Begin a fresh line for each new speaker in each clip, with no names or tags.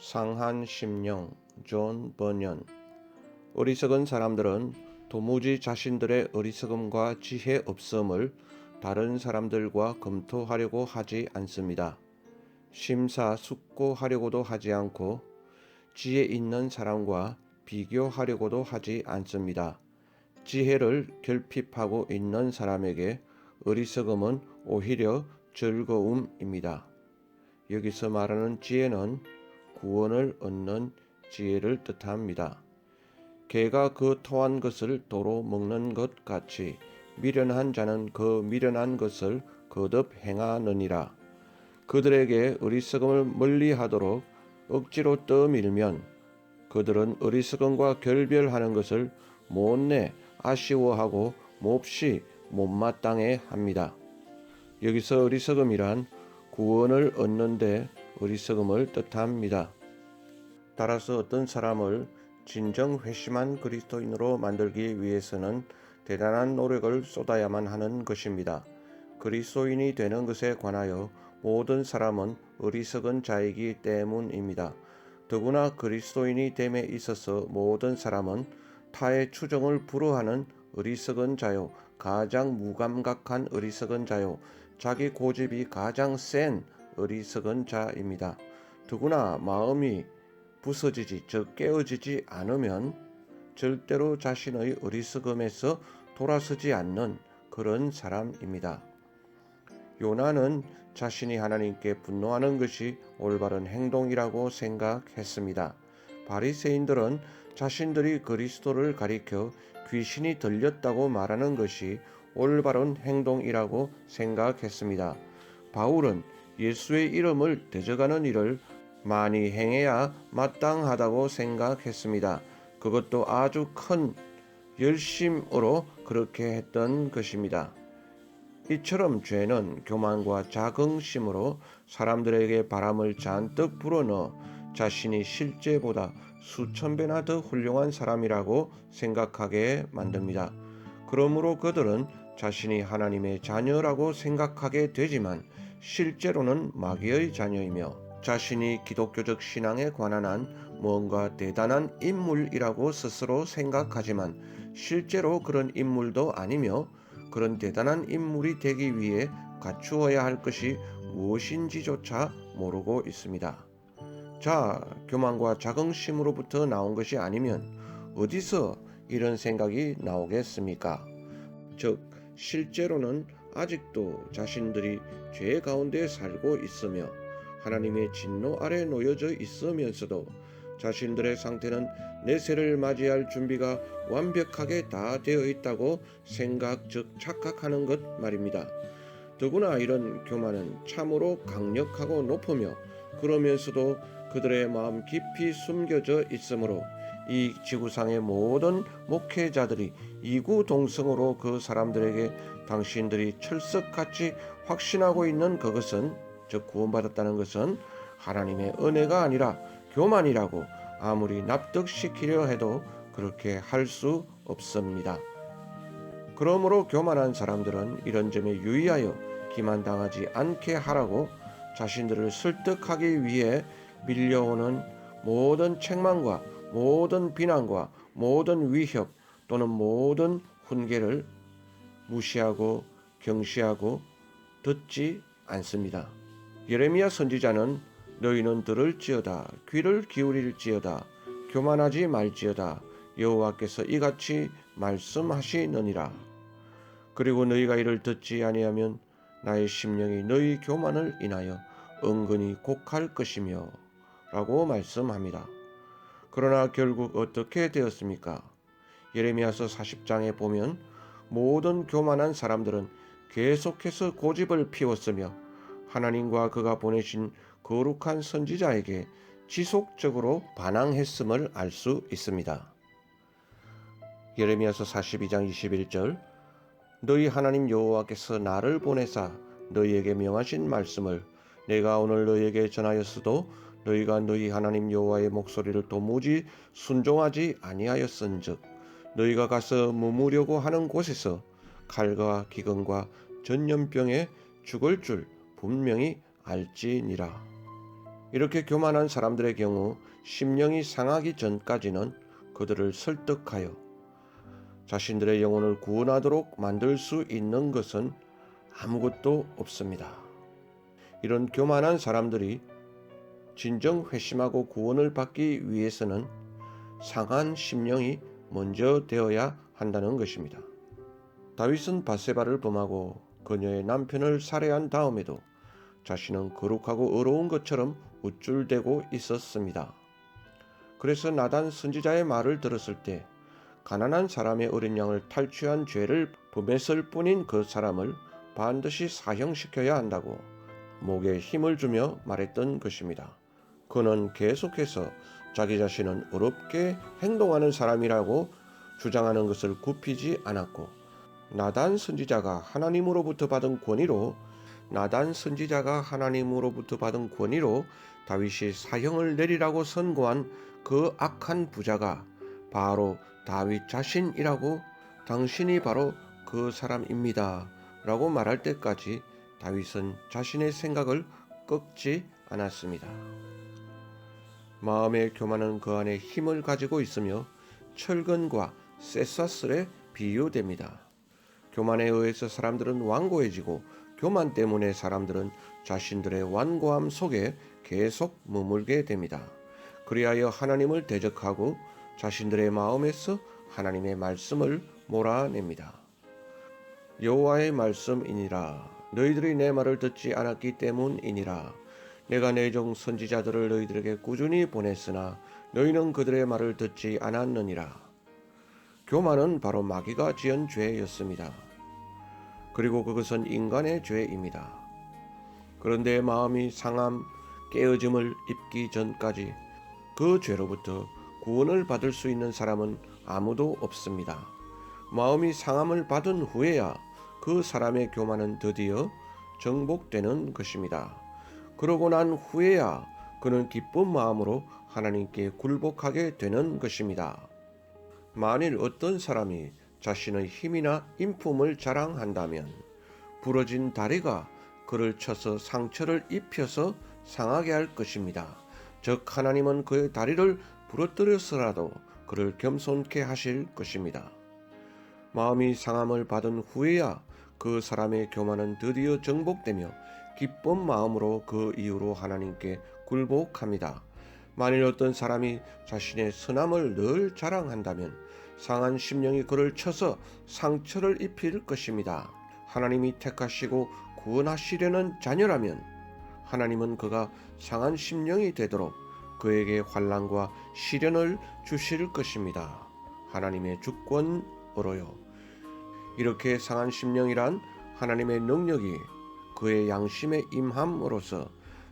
상한 심령 존 버년 어리석은 사람들은 도무지 자신들의 어리석음과 지혜 없음을 다른 사람들과 검토하려고 하지 않습니다. 심사숙고하려고도 하지 않고 지혜 있는 사람과 비교하려고도 하지 않습니다. 지혜를 결핍하고 있는 사람에게 어리석음은 오히려 즐거움입니다. 여기서 말하는 지혜는 구원을 얻는 지혜를 뜻합니다. 개가 그 토한 것을 도로 먹는 것 같이 미련한 자는 그 미련한 것을 거듭 행하느니라. 그들에게 어리석음을 멀리하도록 억지로 떠밀면 그들은 어리석음과 결별하는 것을 못내 아쉬워하고 몹시 못마땅해 합니다. 여기서 어리석음이란 구원을 얻는데 어리석음을 뜻합니다. 따라서 어떤 사람을 진정 회심한 그리스도인으로 만들기 위해서는 대단한 노력을 쏟아야만 하는 것입니다. 그리스도인이 되는 것에 관하여 모든 사람은 어리석은 자이기 때문입니다. 더구나 그리스도인이 됨에 있어서 모든 사람은 타의 추정을 불허하는 어리석은 자요, 가장 무감각한 어리석은 자요, 자기 고집이 가장 센 어리석은 자입니다. 더구나 마음이 부서지지 즉 깨어지지 않으면 절대로 자신의 어리석음에서 돌아서지 않는 그런 사람입니다. 요나는 자신이 하나님께 분노하는 것이 올바른 행동이라고 생각했습니다. 바리새인들은 자신들이 그리스도를 가리켜 귀신이 들렸다고 말하는 것이 올바른 행동이라고 생각했습니다. 바울은 예수의 이름을 대적하는 일을 많이 행해야 마땅하다고 생각했습니다. 그것도 아주 큰 열심으로 그렇게 했던 것입니다. 이처럼 죄는 교만과 자긍심으로 사람들에게 바람을 잔뜩 불어넣어 자신이 실제보다 수천 배나 더 훌륭한 사람이라고 생각하게 만듭니다. 그러므로 그들은 자신이 하나님의 자녀라고 생각하게 되지만 실제로는 마귀의 자녀이며 자신이 기독교적 신앙에 관한 한 뭔가 대단한 인물이라고 스스로 생각하지만 실제로 그런 인물도 아니며 그런 대단한 인물이 되기 위해 갖추어야 할 것이 무엇인지조차 모르고 있습니다. 자, 교만과 자긍심으로부터 나온 것이 아니면 어디서 이런 생각이 나오겠습니까? 즉, 실제로는 아직도 자신들이 죄 가운데 살고 있으며 하나님의 진노 아래 놓여져 있으면서도 자신들의 상태는 내세를 맞이할 준비가 완벽하게 다 되어 있다고 생각 즉 착각하는 것 말입니다. 더구나 이런 교만은 참으로 강력하고 높으며 그러면서도 그들의 마음 깊이 숨겨져 있으므로 이 지구상의 모든 목회자들이 이구동성으로 그 사람들에게 당신들이 철석같이 확신하고 있는 그것은 즉 구원받았다는 것은 하나님의 은혜가 아니라 교만이라고 아무리 납득시키려 해도 그렇게 할 수 없습니다. 그러므로 교만한 사람들은 이런 점에 유의하여 기만당하지 않게 하라고 자신들을 설득하기 위해 밀려오는 모든 책망과 모든 비난과 모든 위협 또는 모든 훈계를 무시하고 경시하고 듣지 않습니다. 예레미야 선지자는 너희는 들을지어다 귀를 기울일지어다 교만하지 말지어다 여호와께서 이같이 말씀하시느니라 그리고 너희가 이를 듣지 아니하면 나의 심령이 너희 교만을 인하여 은근히 곡할 것이며 라고 말씀합니다. 그러나 결국 어떻게 되었습니까? 예레미야서 40장에 보면 모든 교만한 사람들은 계속해서 고집을 피웠으며 하나님과 그가 보내신 거룩한 선지자에게 지속적으로 반항했음을 알 수 있습니다. 예레미야서 42장 21절 너희 하나님 여호와께서 나를 보내사 너희에게 명하신 말씀을 내가 오늘 너희에게 전하였어도 너희가 너희 하나님 여호와의 목소리를 도무지 순종하지 아니하였은즉 너희가 가서 머무려고 하는 곳에서 칼과 기근과 전염병에 죽을 줄 분명히 알지니라. 이렇게 교만한 사람들의 경우 심령이 상하기 전까지는 그들을 설득하여 자신들의 영혼을 구원하도록 만들 수 있는 것은 아무것도 없습니다. 이런 교만한 사람들이 진정 회심하고 구원을 받기 위해서는 상한 심령이 먼저 되어야 한다는 것입니다. 다윗은 바세바를 범하고 그녀의 남편을 살해한 다음에도 자신은 거룩하고 의로운 것처럼 우쭐대고 있었습니다. 그래서 나단 선지자의 말을 들었을 때 가난한 사람의 어린 양을 탈취한 죄를 범했을 뿐인 그 사람을 반드시 사형시켜야 한다고 목에 힘을 주며 말했던 것입니다. 그는 계속해서 자기 자신은 어렵게 행동하는 사람이라고 주장하는 것을 굽히지 않았고 나단 선지자가 하나님으로부터 받은 권위로 나단 선지자가 하나님으로부터 받은 권위로 다윗이 사형을 내리라고 선고한 그 악한 부자가 바로 다윗 자신이라고 당신이 바로 그 사람입니다. 라고 말할 때까지 다윗은 자신의 생각을 꺾지 않았습니다. 마음의 교만은 그 안에 힘을 가지고 있으며 철근과 쇠사슬에 비유됩니다. 교만에 의해서 사람들은 완고해지고 교만 때문에 사람들은 자신들의 완고함 속에 계속 머물게 됩니다. 그리하여 하나님을 대적하고 자신들의 마음에서 하나님의 말씀을 몰아냅니다. 여호와의 말씀이니라 너희들이 내 말을 듣지 않았기 때문이니라 내가 내 종 선지자들을 너희들에게 꾸준히 보냈으나 너희는 그들의 말을 듣지 않았느니라 교만은 바로 마귀가 지은 죄였습니다. 그리고 그것은 인간의 죄입니다. 그런데 마음이 상함, 깨어짐을 입기 전까지 그 죄로부터 구원을 받을 수 있는 사람은 아무도 없습니다. 마음이 상함을 받은 후에야 그 사람의 교만은 드디어 정복되는 것입니다. 그러고 난 후에야 그는 기쁜 마음으로 하나님께 굴복하게 되는 것입니다. 만일 어떤 사람이 자신의 힘이나 인품을 자랑한다면 부러진 다리가 그를 쳐서 상처를 입혀서 상하게 할 것입니다. 즉 하나님은 그의 다리를 부러뜨려서라도 그를 겸손케 하실 것입니다. 마음이 상함을 받은 후에야 그 사람의 교만은 드디어 정복되며 기쁜 마음으로 그 이후로 하나님께 굴복합니다. 만일 어떤 사람이 자신의 선함을 늘 자랑한다면 상한 심령이 그를 쳐서 상처를 입힐 것입니다. 하나님이 택하시고 구원하시려는 자녀라면 하나님은 그가 상한 심령이 되도록 그에게 환란과 시련을 주실 것입니다. 하나님의 주권으로요. 이렇게 상한 심령이란 하나님의 능력이 그의 양심에 임함으로써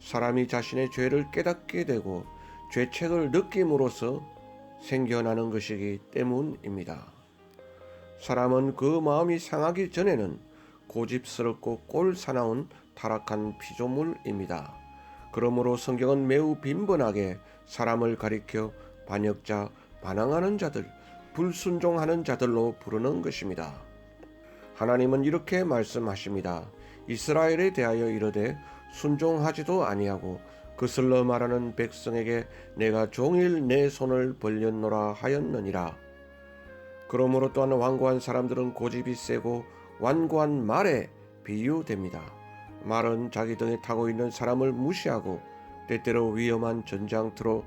사람이 자신의 죄를 깨닫게 되고 죄책을 느낌으로써 생겨나는 것이기 때문입니다. 사람은 그 마음이 상하기 전에는 고집스럽고 꼴사나운 타락한 피조물입니다. 그러므로 성경은 매우 빈번하게 사람을 가리켜 반역자, 반항하는 자들, 불순종하는 자들로 부르는 것입니다. 하나님은 이렇게 말씀하십니다. 이스라엘에 대하여 이르되 순종하지도 아니하고 그슬러 말하는 백성에게 내가 종일 내 손을 벌렸노라 하였느니라. 그러므로 또한 완고한 사람들은 고집이 세고 완고한 말에 비유됩니다. 말은 자기 등에 타고 있는 사람을 무시하고 때때로 위험한 전장터로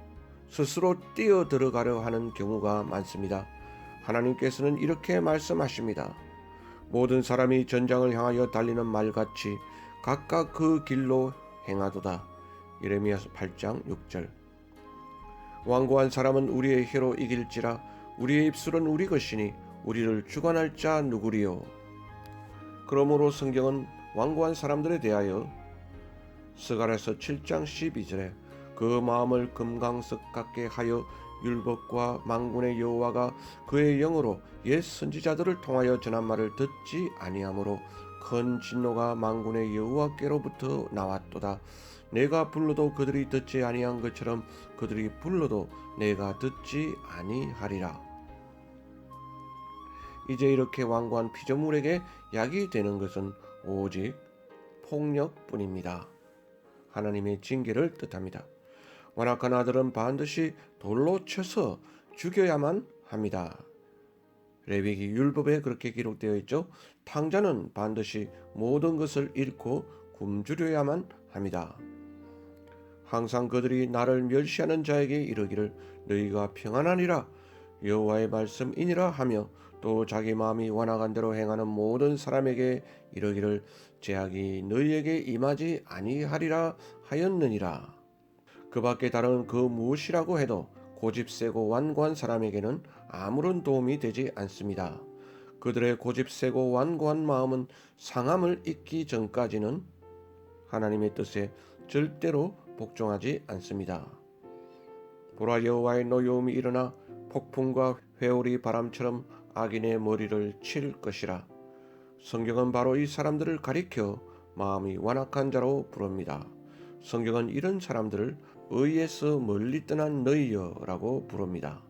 스스로 뛰어 들어가려 하는 경우가 많습니다. 하나님께서는 이렇게 말씀하십니다. 모든 사람이 전장을 향하여 달리는 말같이 각각 그 길로 행하도다. 예레미야서 8장 6절. 완고한 사람은 우리의 혀로 이길지라 우리의 입술은 우리 것이니 우리를 주관할 자 누구리요. 그러므로 성경은 완고한 사람들에 대하여 스가랴서 7장 12절에 그 마음을 금강석 같게 하여 율법과 망군의 여호와가 그의 영으로 옛 선지자들을 통하여 전한 말을 듣지 아니하므로 큰 진노가 망군의 여호와께로부터 나왔도다. 내가 불러도 그들이 듣지 아니한 것처럼 그들이 불러도 내가 듣지 아니하리라. 이제 이렇게 완고한 피조물에게 약이 되는 것은 오직 폭력뿐입니다. 하나님의 징계를 뜻합니다. 완악한 아들은 반드시 돌로 쳐서 죽여야만 합니다. 레위기 율법에 그렇게 기록되어 있죠. 탕자는 반드시 모든 것을 잃고 굶주려야만 합니다. 항상 그들이 나를 멸시하는 자에게 이르기를 너희가 평안하니라 여호와의 말씀이니라 하며 또 자기 마음이 완악한 대로 행하는 모든 사람에게 이르기를 제약이 너희에게 임하지 아니하리라 하였느니라. 그 밖에 다른 그 무엇이라고 해도 고집 세고 완고한 사람에게는 아무런 도움이 되지 않습니다. 그들의 고집 세고 완고한 마음은 상함을 잊기 전까지는 하나님의 뜻에 절대로 복종하지 않습니다. 보라 여호와의 노여움이 일어나 폭풍과 회오리 바람처럼 악인의 머리를 칠 것이라. 성경은 바로 이 사람들을 가리켜 마음이 완악한 자로 부릅니다. 성경은 이런 사람들을 의에서 멀리 떠난 너희여라고 부릅니다.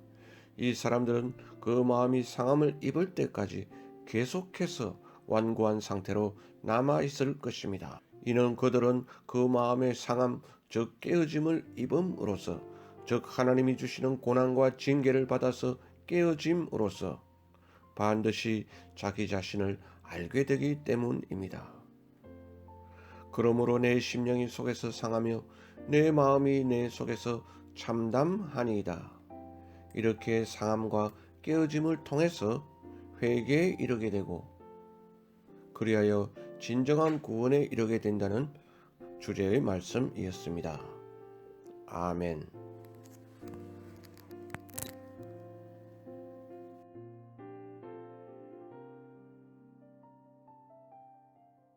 이 사람들은 그 마음이 상함을 입을 때까지 계속해서 완고한 상태로 남아 있을 것입니다. 이는 그들은 그 마음의 상함, 즉 깨어짐을 입음으로써, 즉 하나님이 주시는 고난과 징계를 받아서 깨어짐으로써 반드시 자기 자신을 알게 되기 때문입니다. 그러므로 내 심령이 속에서 상하며 내 마음이 내 속에서 참담하니이다. 이렇게 상함과 깨어짐을 통해서 회개에 이르게 되고 그리하여 진정한 구원에 이르게 된다는 주제의 말씀이었습니다. 아멘.